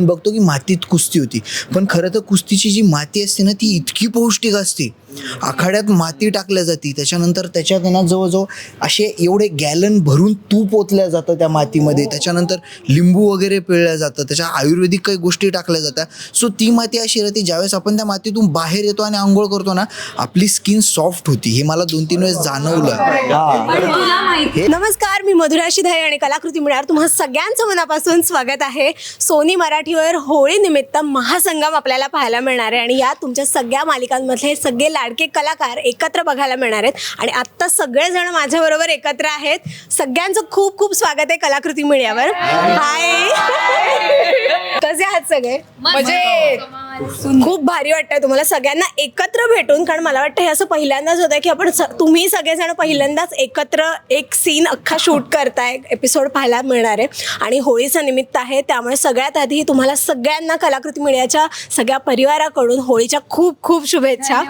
बघतो की मातीत कुस्ती होती. पण खरं तर कुस्तीची जी माती असते ना ती इतकी पौष्टिक असते. आखाड्यात माती टाकल्या जाते. त्याच्यानंतर त्याच्यात ना जवळजवळ असे एवढे गॅलन भरून तूप ओतल्या जातं त्या मातीमध्ये. त्याच्यानंतर लिंबू वगैरे पिळल्या जातं. त्याच्या आयुर्वेदिक काही गोष्टी टाकल्या जातात. सो ती माती अशी राहते ज्यावेळेस आपण त्या मातीतून बाहेर येतो आणि आंघोळ करतो ना आपली स्किन सॉफ्ट होती. हे मला दोन तीन वेळेस जाणवलं. नमस्कार मी मधुरा शिधाई आणि कलाकृती मिळणार तुम्हा सगळ्यांचं मनापासून स्वागत आहे. सोनी मराठीवर होळी निमित्त महासंगम आपल्याला पाहायला मिळणार आहे. आणि यात तुमच्या सगळ्या मालिकांमधले सगळे लाडके कलाकार एकत्र बघायला मिळणार आहेत. आणि आत्ता सगळेजण माझ्याबरोबर एकत्र आहेत. सगळ्यांचं खूप खूप स्वागत आहे कलाकृती मिळ्यावर हाय कसे आहात सगळे? म्हणजे खूप भारी वाटतंय तुम्हाला. सगळ्यांना एकत्र भेटून कारण मला वाटतं हे असं पहिल्यांदाच होतं की आपण तुम्ही सगळेजण पहिल्यांदाच एकत्र एक सीन अख्खा शूट करताय. एपिसोड पाहायला मिळणार आहे. आणि होळीचं निमित्त आहे. त्यामुळे सगळ्यात आधी तुम्हाला सगळ्यांना कलाकृती मिळ्याच्या सगळ्या परिवाराकडून होळीच्या खूप खूप शुभेच्छा.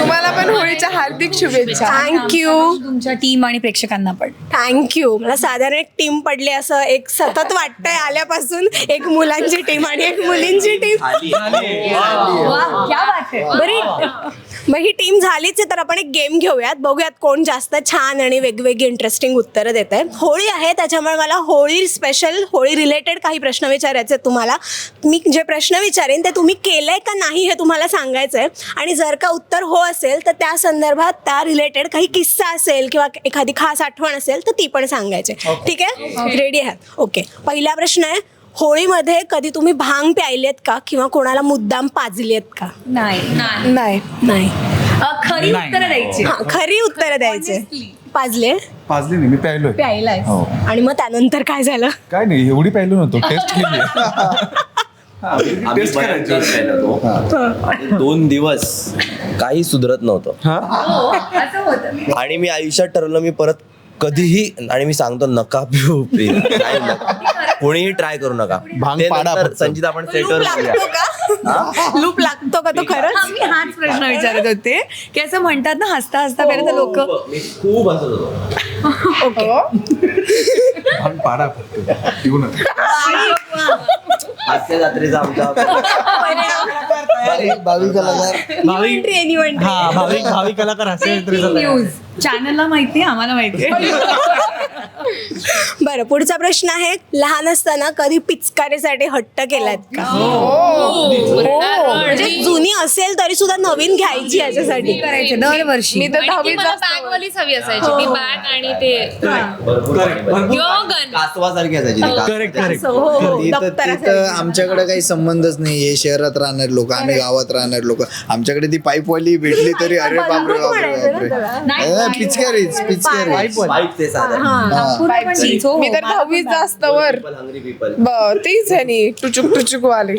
तुम्हाला पण होळीच्या हार्दिक शुभेच्छा. थँक्यू तुमच्या टीम आणि प्रेक्षकांना पण. थँक्यू मला साधारण एक टीम पडली असं एक सतत वाटतंय आल्यापासून. एक मुलांची टीम आणि एक मुलींची टीम बरी. मग ही टीम झालीच आहे तर आपण एक गेम घेऊयात. बघूयात कोण जास्त छान आणि वेगवेगळी इंटरेस्टिंग उत्तरं देत आहे होळी आहे त्याच्यामुळे मला होळी स्पेशल होळी रिलेटेड काही प्रश्न विचारायचे आहेत तुम्हाला. मी जे प्रश्न विचारेन ते तुम्ही केलंय का नाही हे तुम्हाला सांगायचं आहे आणि जर का उत्तर हो असेल तर त्या संदर्भात त्या रिलेटेड काही किस्सा असेल किंवा एखादी खास आठवण असेल तर ती पण सांगायची. ठीक आहे? रेडी आहात? ओके पहिला प्रश्न आहे होळीमध्ये कधी तुम्ही भांग प्यायलेत का? किंवा कोणाला मुद्दाम पाजलेत का? नाही. नाही. नाही. खरी उत्तरं द्यायची. हा खरी उत्तरं द्यायचे. पाजले? पाजली नाही मी प्यायलोय. प्यायलाय हो. आणि मग त्यानंतर काय झालं? काय नाही एवढी प्यायलो नव्हतो. टेस्ट केली. आम्ही होतो. आणि दोन दिवस काही सुधरत नव्हतं. असं होतं. आणि मी आयुष्यात ठरवलं मी परत कधीही आणि मी सांगतो नका पिऊ नाही नका. कोणीही ट्राय करू नका. भांग ते पाडा नंतर फक्त. संचित आपण लूप सेटवर लागतो का? लूप लागतो का तो खरंच? मी हाच प्रश्न विचारत होते की असं म्हणतात ना हसता हसता खरं लोक मी खूप हसत होतो. भांग पाडा फक्त. पिऊ नका. हास्य जत्रेचा आमचा बावी कलाकार भाविक हा. भाविक भाविक कलाकार चालेल. न्यूज चॅनलला माहिती आम्हाला माहिती बरं पुढचा प्रश्न आहे लहान असताना कधी पिचकारीसाठी हट्ट केलात का? हो. म्हणजे जुनी असेल तरी सुद्धा नवीन घ्यायची याच्यासाठी. करायचे दरवर्षी. मी तर दहावीत जास्त बॅग वालीच हवी असायची ती बॅग आणि ते भरपूर कासवासारखी असायची. करेक्ट करेक्ट हो हो हो आमच्याकडे काही संबंधच नाही हे शहरात राहणार लोक आम्ही गावात राहणार लोक. आमच्याकडे ती पाईपवाली भेटली तरी अरे बापरे बंदूक बापरे म्हणायचं ना बापरे. त्याला. पिचकारीच पिचकारी पाईप ते साधन हो, मी तर पण जास्त वर. ब तेच आहे नी टुचुक टुचुक वाले.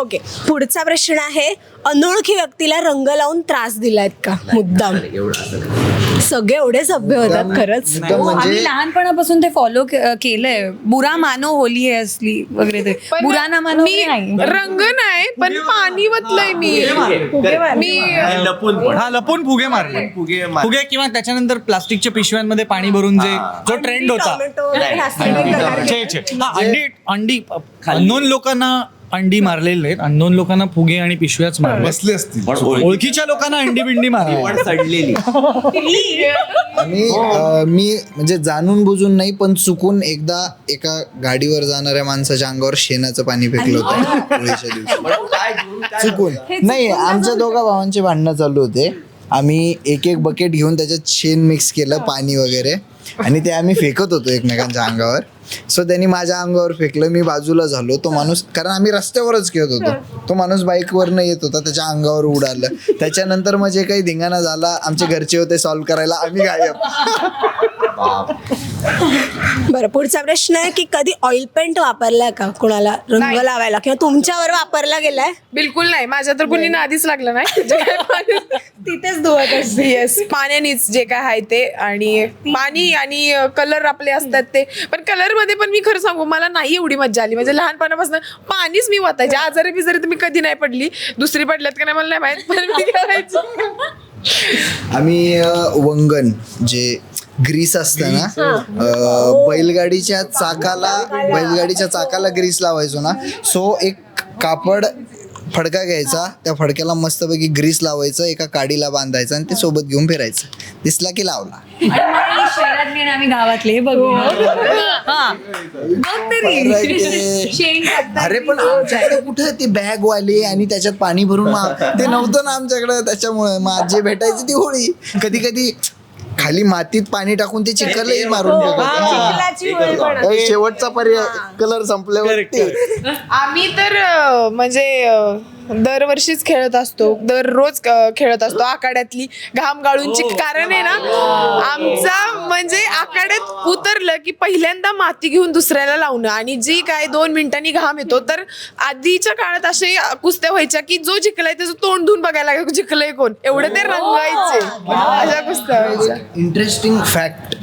ओके पुढचा प्रश्न आहे अनोळखी व्यक्तीला रंग लावून त्रास दिलायत का? मुद्दाम. एवढं असं सगळे एवढे सभ्य होतात खरंच. हो, आम्ही म्हणजे लहानपणापासून ते फॉलो केलंय. बुरा मानो होली आहे असली वगैरे ते. पण बुरा ना मानो मी नाही. रंग नाही पण पाणी वतलंय मी. मी आणि लपून पण. हा लपून फुगे मारले. फुगे मार- फुगे किंवा त्याच्यानंतर प्लास्टिकच्या पिशव्यांमध्ये पाणी भरून जे जो ट्रेंड होता. टोमॅटो. छे, छे. हा, अंडी अंडी अननोन लोकांना अंडी मारलेले आहेत. अननोन लोकांना फुगे आणि पिशव्याच मारले बसले असतील. पण ओळखी ओळखीच्या लोकांना अंडी बिंडी मारली पण सडलेली. आणि अं, मी म्हणजे जाणून बुजून नाही पण चुकून एकदा एका गाडीवर जाणाऱ्या माणसाच्या अंगावर शेणाचं पाणी फेकलं होतं. होळीच्या दिवशी. पण काय घेऊन काय चुकून. नाही आमच्या दोघा भावांचे भांडणं चालू होते. आम्ही एक एक बकेट घेऊन त्याच्यात शेण मिक्स केलं पाणी वगैरे. आणि ते आम्ही फेकत होतो एकमेकांच्या अंगावर. सो त्यांनी माझ्या अंगावर फेकलं मी बाजूला झालो. तो माणूस कारण आम्ही रस्त्यावरच खेळत होतो. तो माणूस बाईकवरनं येत होता त्याच्या अंगावर उडालं. त्याच्यानंतर मग जे काही धिंगाणा झाला आमचे घरचे होते सॉल्व्ह करायला आम्ही गायब. बरं पुढचा प्रश्न आहे की कधी ऑइल पेंट वापरलाय का कोणाला? रंग. लावायला किंवा तुमच्यावर वापरला गेलाय? बिलकुल नाही. माझ्या तर कुणी नादीच लागलं नाही. तिथेच धुवत असते. येस पाण्यानेच जे काय आहे ते आणि पाणी आणि कलर आपले असतात ते. पण कलरमध्ये पण मी खरं सांगू मला नाही एवढी मज्जा आली. म्हणजे लहानपणापासून पाणीच मी वाचायचे. आजारी बिजारी तर मी कधी नाही पडली. दुसरी पडल्यात का नाही मला नाही माहीत पण मी करायची. आम्ही अ, वंगण जे ग्रीस असतं ना अं, बैलगाडीच्या चाकाला बैलगाडीच्या चाकाला ग्रीस लावायचो ना. सो एक कापड फडका घ्यायचा त्या फडक्याला मस्तपैकी ग्रीस लावायचं एका काडीला बांधायचं आणि ते सोबत घेऊन फिरायचं. दिसला की लावला. आणि मग शहरातले आणि आम्ही गावातले हे बघू हा. बघ तरी. शेण टाकतात. अरे पण आमच्याकडे कुठे ते बॅग वाले आणि त्याच्यात पाणी भरून मा- ते नव्हतं ना आमच्याकडे त्याच्यामुळे मग जे भेटायची ती होळी. कधी कधी खाली मातीत पाणी टाकून ते चिखलही मारून चिखलाची होळी पण टाकायचं. हे शेवटचा पर्याय कलर संपल्यावर ते. आम्ही तर अं, म्हणजे अं, दरवर्षीच खेळत असतो. दररोज अं, खेळत असतो. आखाड्यातली घाम गाळूनची कारण आहे ना आमचा म्हणजे आखाड्यात उतरलं की पहिल्यांदा माती घेऊन दुसऱ्याला लावणं. आणि जी काय दोन मिनिटांनी घाम येतो तर आधीच्या काळात असे कुस्त्या व्हायच्या की जो जिंकलाय त्याचं तोंड धुवून बघायला लागेल जिंकलंय कोण? एवढे ते रंगायचे अशा कुस्त्या व्हायच्या. इंटरेस्टिंग फॅक्ट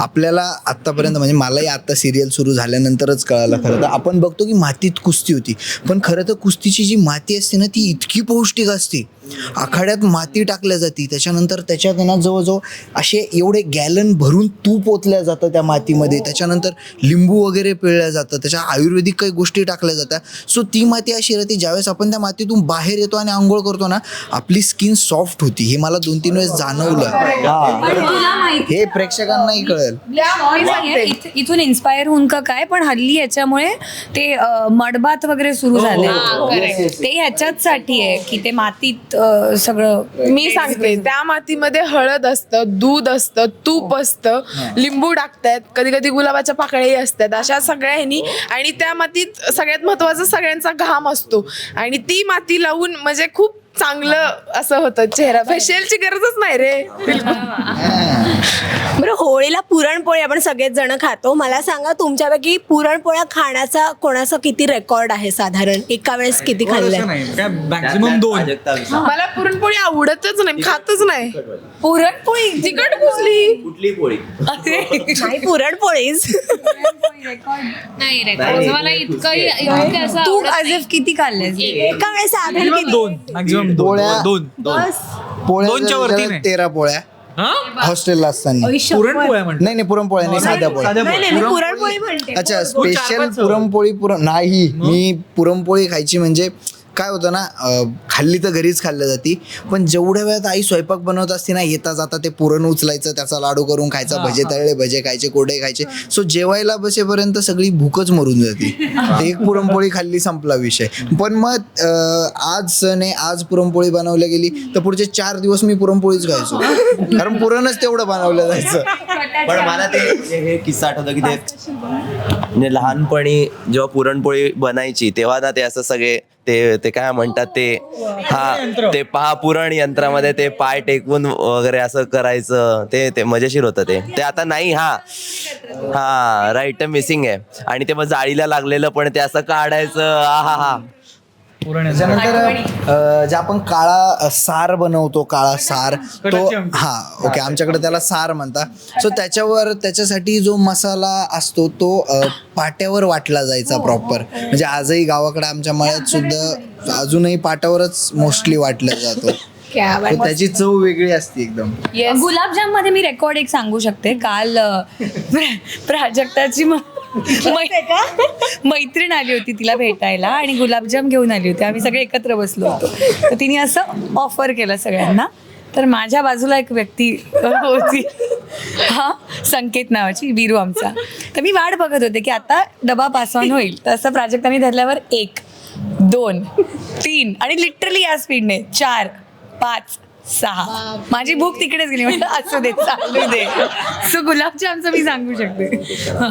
आपल्याला आत्तापर्यंत म्हणजे मलाही आता सिरियल सुरू झाल्यानंतरच कळालं खरं तर. आपण बघतो की मातीत कुस्ती होती. पण खरं तर कुस्तीची जी माती असते ना ती इतकी पौष्टिक असते. आखाड्यात माती टाकल्या जाते त्याच्यानंतर त्याच्यात ना जवळजवळ असे एवढे गॅलन भरून तूप ओतल्या जातं त्या मातीमध्ये. त्याच्यानंतर लिंबू वगैरे पिळल्या जातं त्याच्या आयुर्वेदिक काही गोष्टी टाकल्या जातात. सो ती माती अशी राहते ज्यावेळेस आपण त्या मातीतून बाहेर येतो आणि आंघोळ करतो ना आपली स्किन सॉफ्ट होती. हे मला दोन तीन वेळेस जाणवलं. हा. माहिती हे प्रेक्षकांनाही कळेल. इथून इन्स्पायर होऊन का काय? पण हल्ली याच्यामुळे ते मडबात वगैरे सुरू झाले. ते ह्याच्याच साठी आहे की ते मातीत सगळं मी सांगते त्या मातीमध्ये हळद असतं दूध असतं तूप असतं लिंबू टाकतात कधी कधी गुलाबाच्या पाकळ्याही असतात. अशा सगळ्या ह्यानी आणि त्या मातीत सगळ्यात महत्वाचं सगळ्यांचा घाम असतो. आणि ती माती लावून म्हणजे खूप चांगलं असं होतं. चेहरा फेशियलची गरजच नाही रे. पुरणपोळी आपण सगळेच जण खातो. मला सांगा तुमच्यापैकी पुरणपोळ्या खाण्याचा कोणाचा किती रेकॉर्ड आहे साधारण? एका वेळेस किती खाल्लंय? मॅक्झिमम दोन. मला पुरणपोळी आवडतच नाही खातच नाही. पुरणपोळी? तिकट कुसली कुठली पोळी? नाही पुरणपोळीच. नाही रे मला इतकंही इतकं असं तू आवडत नाही. किती खाल्लेस एका. वेळेस साधारण किती? दोन. मॅक्झिमम पोळ्या. दोन. दोन. पोळ्या दोनच्या जर वरती नाही. तेरा पोळ्या. हॉस्टेलला असताना. पुरणपोळ्या म्हणतो नाही नाही पुरणपोळ्या नाही साध्या पोळ्या साध्या नाही नाही पोळ्या. मी पुरणपोळी म्हणते. अच्छा स्पेशल पाच पुरणपोळी पुरण नाही मी पुरणपोळी खायची म्हणजे काय होतं ना अं, खाल्ली तर घरीच खाल्ल्या जाती पण जेवढ्या वेळात आई स्वयंपाक बनवत असते ना येता जाता ते पुरण उचलायचं त्याचा लाडू करून खायचा भजे तळले भजे खायचे कोडे खायचे. सो जेवायला बसेपर्यंत सगळी भूकच मरून जाते. ते एक पुरणपोळी खाल्ली संपला विषय. पण मग अं, आज सण आहे आज पुरणपोळी बनवल्या गेली तर पुढचे चार दिवस मी पुरणपोळीच खायचो. कारण पुरणच तेवढं बनवलं जायचं. पण मला ते हे हे किस्सा आठवतो की ते म्हणजे लहानपणी जेव्हा पुरणपोळी बनायची तेव्हा ना ते असं सगळे ते ते काय म्हणतात ते हा ते पहा पुरण यंत्रामध्ये ते पाय टेकवून वगैरे असं करायचं ते ते मजेशीर होतं ते. ते आता नाही हा. हा राईट मिसिंग आहे. आणि ते मग जाळीला लागलेलं पण ते असं काढायचं हा हा हा त्याच्यानंतर जे आपण काळा सार बनवतो काळा सार तो. हा ओके आमच्याकडे त्याला सार म्हणतात. सो त्याच्यावर त्याच्यासाठी जो मसाला असतो तो पाट्यावर वाटला जायचा प्रॉपर म्हणजे आजही गावाकडे आमच्या मळ्यात सुद्धा अजूनही पाट्यावरच मोस्टली वाटला जातो. त्याची चव वेगळी असते एकदम. गुलाबजाममध्ये मी रेकॉर्ड एक सांगू शकते. काल प्राजक्ताची मैत्रीण आली होती तिला भेटायला आणि गुलाबजाम घेऊन आली होती. आम्ही सगळे एकत्र बसलो होतो. तर तिने असं ऑफर केलं सगळ्यांना. तर माझ्या बाजूला एक व्यक्ती होती. हा संकेत नावाची वीरू आमचा. तर मी वाट बघत होते की आता डबा पास ऑन होईल. तर असं प्राजक्ताने धरल्यावर एक दोन तीन आणि लिटरली या स्पीडने चार पाच सहा. माझी भूक तिकडेच गेली. म्हणजे असू दे चालू दे. सो गुलाबजामचं मी सांगू शकते. हा.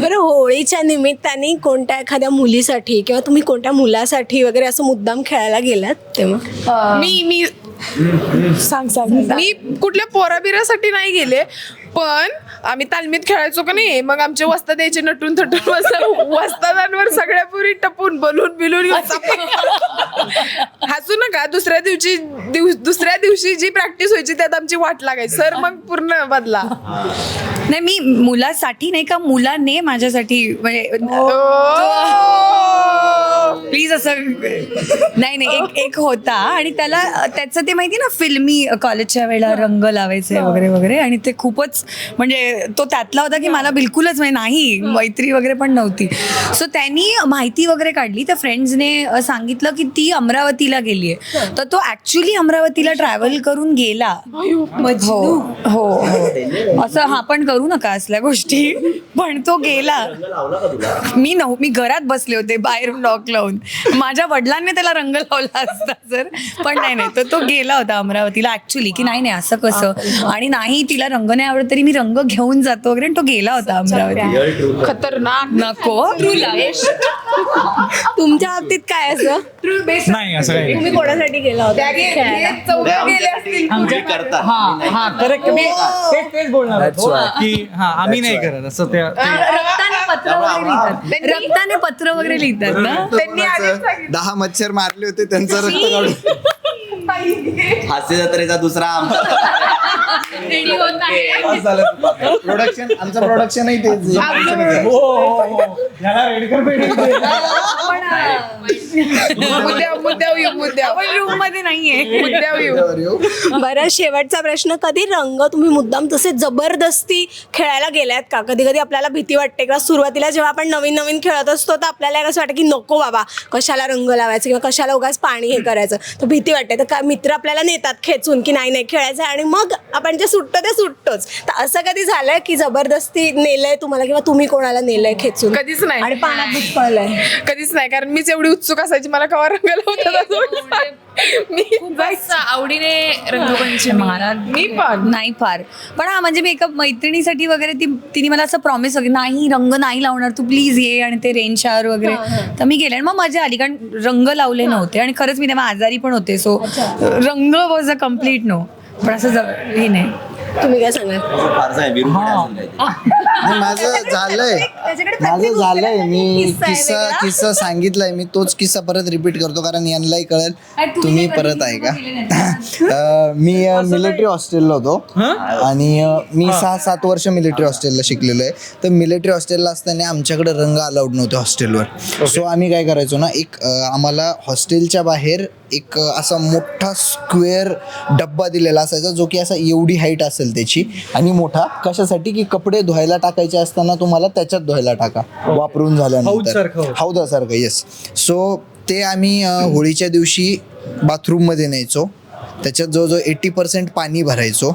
बरं होळीच्या निमित्ताने कोणत्या एखाद्या मुलीसाठी किंवा तुम्ही कोणत्या मुलासाठी वगैरे असं मुद्दाम खेळायला गेलात तेव्हा? मी मी सांग सांग. मी कुठल्या पोराबिरासाठी नाही गेले पण आम्ही तालमीत खेळायचो का नाही मग आमचे वस्ता द्यायचे नटून थटून वस्ता- वस्तादांवर सगळ्या पुरी टपून बलून बिलून हसू नका दुसऱ्या दिवशी दुसऱ्या दिवशी जी प्रॅक्टिस व्हायची त्यात आमची वाट लागायची. सर मग पूर्ण बदला. नाही मी मुलासाठी नाही का मुलाने माझ्यासाठी म्हणजे! प्लीज असं नाही नाही एक एक होता. आणि त्याला त्याचं ते माहिती ना फिल्मी कॉलेजच्या वेळेला रंग लावायचे वगैरे वगैरे. आणि ते खूपच म्हणजे तो त्यातला होता की मला बिलकुलच म्हणजे नाही. मैत्री वगैरे पण नव्हती. सो त्यांनी माहिती वगैरे काढली. त्या फ्रेंड्सने सांगितलं की ती अमरावतीला गेली आहे. तर तो ऍक्च्युली अमरावतीला ट्रॅव्हल करून गेला. हो हो हो. असं हा पण करू नका असल्या गोष्टी. पण तो गेला. मी नव मी घरात बसले होते बाहेरून लॉक लावून. माझ्या वडिलांनी त्याला रंग लावला असता सर. पण नाही नाही. तर तो गेला होता अमरावतीला ऍक्च्युली की नाही नाही असं कसं? आणि नाही तिला रंग नाही आवडत तरी मी रंग घेऊन जातो वगैरे आणि तो गेला होता अमरावती. खतरनाक. नको. तुमच्या बाबतीत काय असं? नाही असं काही नाही. तुम्ही कोणासाठी गेला होता? हा हा करेक्ट मी तेच तेच बोलणार होतो. की हा आम्ही नाही करत. असं त्या रक्ताने पत्र वगैरे लिहितात. रक्ताने पत्र वगैरे लिहितात ना? सांगितलं. दहा मच्छर मारले होते त्यांचं रक्त काढून. हास्य जत्रेचा दुसरा आमचा रेडी होत आहे. प्रोडक्शन आमचं प्रोडक्शन आहे मुद्द्या मुद्द्यावर येऊ मुद्द्यावर. रूममध्ये नाहीये. मुद्द्यावर येऊ. बरं शेवटचा प्रश्न. कधी रंग तुम्ही मुद्दाम तसे जबरदस्ती खेळायला गेलात का? कधी कधी आपल्याला भीती वाटते किंवा सुरुवातीला जेव्हा आपण नवीन नवीन खेळत असतो तर आपल्याला असं वाटतं की नको बाबा कशाला रंग लावायचं किंवा कशाला उगाच पाणी हे करायचं. तर भीती वाटते. तर का मित्र आपल्याला नेतात खेचून की नाही नाही खेळायचं आणि मग आपण जे सुटतो ते सुटतोच. तर असं कधी झालंय की जबरदस्ती नेलंय तुम्हाला किंवा तुम्ही कोणाला नेलंय खेचून? कधीच नाही. आणि पाण्यात बुचकळलंय कधीच नाही कारण मीच एवढी उत्सुक असायची मला कवा रंग लावतात मी खूपच आवडीने रंगपंचमी. महाराज मी पण. नाही फार. पण हा म्हणजे मी एका मैत्रिणीसाठी वगैरे ती तिने मला असं प्रॉमिस वगैरे नाही रंग नाही लावणार तू प्लीज ये आणि ते रेन शावर वगैरे. तर मी गेले आणि मग मजा आली कारण रंग लावले नव्हते आणि खरंच मी तेव्हा आजारी पण होते सो रंग वॉज अ कंप्लीट नो पण असं हे नाही. तुम्ही काय सांगाल फारसा आहे माझं झालंय मी किस्सा किस्सा सांगितलाय मी तोच किस्सा परत रिपीट करतो कारण यांनाही कळेल. तुम्ही परत आहे का अं, मी मिलिटरी हॉस्टेलला होतो. आणि अं, मी सहा सात वर्ष मिलिटरी हॉस्टेलला शिकलेलो आहे तर मिलिटरी हॉस्टेलला असताना आमच्याकडे रंग अलाउड नव्हते हॉस्टेलवर सो आम्ही काय करायचो ना एक अं, आम्हाला हॉस्टेलच्या बाहेर एक अं, असा मोठा स्क्वेअर डब्बा दिलेला असायचा जो की असा एवढी हाईट असेल त्याची. आणि मोठा कशासाठी? की कपडे धुवायला टाकायचे असताना तुम्हाला त्याच्यात धुवायला टाका. वापरून झाल्यानंतर. हौदसारखं. येस सो ते आम्ही होळीच्या दिवशी बाथरूममध्ये न्यायचो. त्याच्यात जवळजवळ एटी पर्सेंट पाणी भरायचो.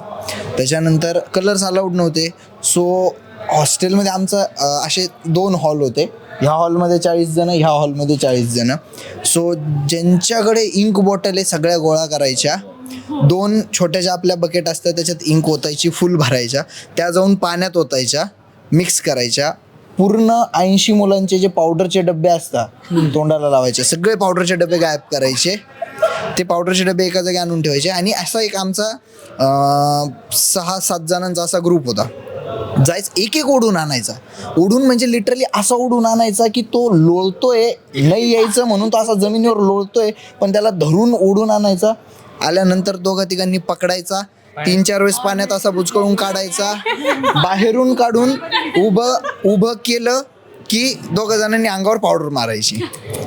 त्याच्यानंतर कलर्स अलाउड नव्हते. सो हॉस्टेलमध्ये आमचं असे दोन हॉल होते. ह्या हॉलमध्ये चाळीस जणं ह्या हॉलमध्ये चाळीस जणं. सो ज्यांच्याकडे इंक बॉटल आहे सगळ्या गोळा करायच्या. दोन छोट्याशा आपल्या बकेट असतात त्याच्यात इंक ओतायची फुल भरायच्या. त्या जाऊन पाण्यात ओतायच्या मिक्स करायच्या. पूर्ण ऐंशी मुलांचे जे पावडरचे डबे असतात तोंडाला लावायचे सगळे पावडरचे डबे गायब करायचे. ते पावडरचे डबे एका जागी आणून ठेवायचे. आणि असा एक आमचा सहा सात जणांचा असा ग्रुप होता. जायच एक एक ओढून आणायचा. ओढून म्हणजे लिटरली असा ओढून आणायचा की तो लोळतोय नाही यायचं म्हणून तो असा जमिनीवर लोळतोय पण त्याला धरून ओढून आणायचा. आल्यानंतर दोघा तिघांनी पकडायचा. तीन चार वेळेस पाण्यात असा बुचकळून काढायचा. बाहेरून काढून उभं उभं केलं की दोघं जणांनी अंगावर पावडर मारायची.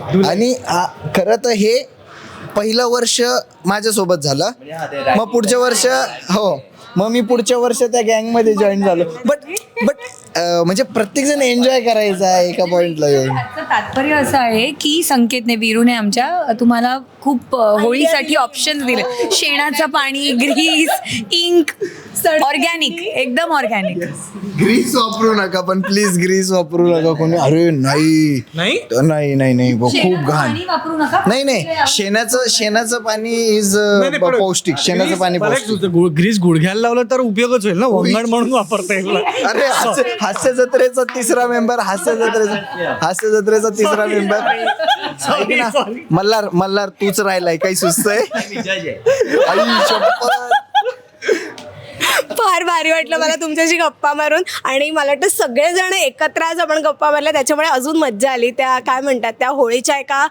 आणि हा- खरं तर हे पहिलं वर्ष माझ्यासोबत झालं. मग पुढच्या वर्ष हो. मग मी पुढच्या वर्ष त्या गँगमध्ये जॉईन झालो. बट बट म्हणजे प्रत्येक जण एन्जॉय करायचा आहे एका पॉइंटला येऊन. त्याचं तात्पर्य असं आहे की संकेतने वीरूने आमच्या तुम्हाला खूप अ, होळीसाठी ऑप्शन दिले. शेणाचं पाणी ग्रीस इंक ऑर्गॅनिक एकदम ऑर्गॅनिक ग्रीस वापरू नका पण प्लीज ग्रीस वापरू नका कोणी. अरे नाही. नाही? नाही नाही नाही ब- खूप घाण. पाणी वापरू नका. नाही नाही. शेणाचं शेणाचं पाणी इज नाही, पण पौष्टिक. शेणाचं ग्रीस- पाणी मला एक पौष्टिक. सुचतं, गुळ- ग्रीस गुडघ्याला लावलं तर उपयोगच होईल ना? वंगण म्हणून वापरता येईल अरे हास्य हास्य जत्रेचा तिसरा मेंबर हास्य जत्रेचा हास्य जत्रेचा तिसरा मेंबर मल्हार मल्हार तूच राहिलाय काही सुचतंय? आई शपथ. फार भारी वाटलं मला तुमच्याशी गप्पा मारून. आणि मला वाटतं सगळेजण एकत्र आज आपण गप्पा मारल्या त्याच्यामुळे अजून मज्जा आली. त्या काय म्हणतात त्या होळीच्या एका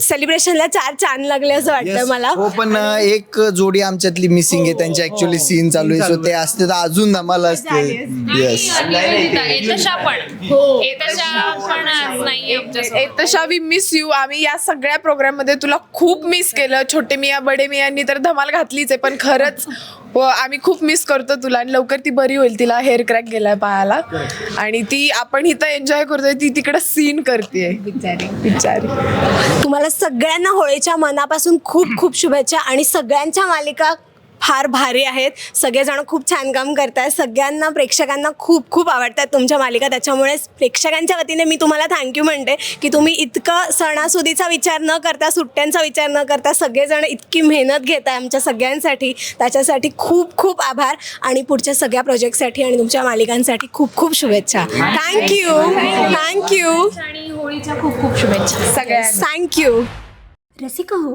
सेलिब्रेशनला चार चांद लागले असं वाटतं. मला. हो पण एक जोडी आमच्यातली मिसिंग आहे. त्यांची ऍक्च्युली सीन चालू आहे. ते असते तर अजून धमाल असते. येस तशा वी मिस यू आम्ही या सगळ्या प्रोग्राममध्ये तुला खूप मिस केलं. छोटे मिया बडे मियांनी तर धमाल घातलीच आहे पण खरंच व आम्ही खूप मिस करतो तुला आणि लवकर ती बरी होईल तिला हेअर क्रॅक गेलाय पायाला. आणि ती आपण इथं एन्जॉय करतोय ती तिकडे सीन करते बिचारी. बिचारी. तुम्हाला सगळ्यांना होळीच्या मनापासून खूप खूप शुभेच्छा आणि सगळ्यांच्या मालिका फार भारी आहेत. सगळेजण खूप छान काम करतायत. सगळ्यांना प्रेक्षकांना खूप खूप आवडतात तुमच्या मालिका. त्याच्यामुळे प्रेक्षकांच्या वतीने मी तुम्हाला थँक्यू म्हणते की तुम्ही इतकं सणासुदीचा विचार न करता सुट्ट्यांचा विचार न करता सगळेजण इतकी मेहनत घेत आहे आमच्या सगळ्यांसाठी. त्याच्यासाठी खूप खूप आभार आणि पुढच्या सगळ्या प्रोजेक्टसाठी आणि तुमच्या मालिकांसाठी खूप खूप शुभेच्छा. थँक्यू थँक्यू आणि होळीच्या खूप खूप शुभेच्छा. सगळ्यांना थँक्यू रसिका हो